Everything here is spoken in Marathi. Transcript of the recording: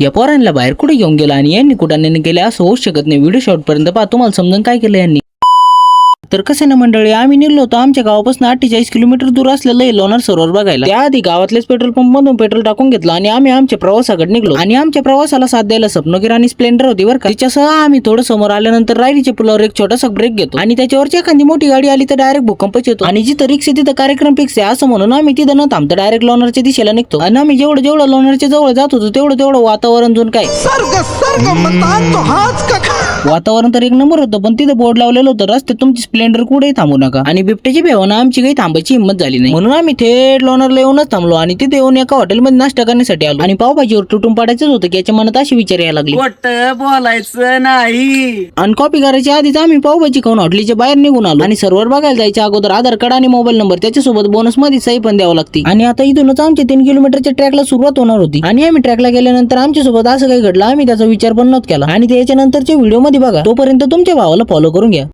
या पोरांना बाहेर कुठे घेऊन गेला आणि यांनी कुठं नेणं केलं असं होऊ शकत नाही. व्हिडिओ शॉट पर्यंत पहा तुम्हाला समजून काय केलं यांनी? तर कसं ना मंडळी आम्ही निघलो होतो आमच्या गावापासून अठ्ठेचाळीस किलोमीटर दूर असलेलं हे लोणार सरोवर बघायला. त्याआधी गावातलेच पेट्रोल पंप मधून पेट्रोल टाकून घेतलं आणि आम्ही आमच्या प्रवासाकडे निघलो. आणि आमच्या प्रवासाला साथ द्यायला स्वप्नगिर आणि स्प्लेंडर होती बरं का. तिच्यासह आम्ही थोडं समोर आल्यानंतर रायरीच्या पुलावर एक छोटासा ब्रेक घेतो. आणि त्याच्यावरची एखादी मोठी गाडी आली तर डायरेक्ट भूकंपच येतो. आणि जिथं रिक्षा तिथं कार्यक्रम फिक्स आहे असं म्हणून आम्ही तिथं न थांबता डायरेक्ट लोणारच्या दिशेला निघतो. आणि आम्ही जेवढं जेवढं लोणारच्या जवळ जात होतो तेवढं तेवढं वातावरण जुन काय. वातावरण तर एक नंबर होतं पण तिथं बोर्ड लावलेलं होतं रस्ते तुमची स्प्लेंडर कुठेही थांबू नका. आणि बिबट्याची भेवना आमची काही थांबायची हिंमत झाली नाही. म्हणून आम्ही थेट लोणारला येऊनच थांबलो आणि तिथे येऊन एका हॉटेलमध्ये नाश्ता करण्यासाठी आलो. आणि पावभाजीवर तुटून पडायचंच होतं की याच्या मनात अशी विचार यायला लागली. बोलायचं नाही. आणि कॉपी करायच्या आधीच आम्ही पावभाजी खाऊन हॉटेलच्या बाहेर निघून आलो. आणि सर्व्हर बघायला जायच्या अगोदर आधार कार्ड आणि मोबाईल नंबर त्याच्यासोबत बोनसमध्ये सही पण द्यावं लागते. आणि आता इथूनच आमच्या तीन किलोमीटरच्या ट्रॅकला सुरुवात होणार होती. आणि आम्ही ट्रॅकला गेल्यानंतर आमच्यासोबत असं काही घडलं आम्ही त्याचा विचार पण नव्हता केला. आणि त्याच्या नंतरच्या व्हिडिओ मध्ये बघा तोपर्यंत तुमच्या भावाला फॉलो करून घ्या.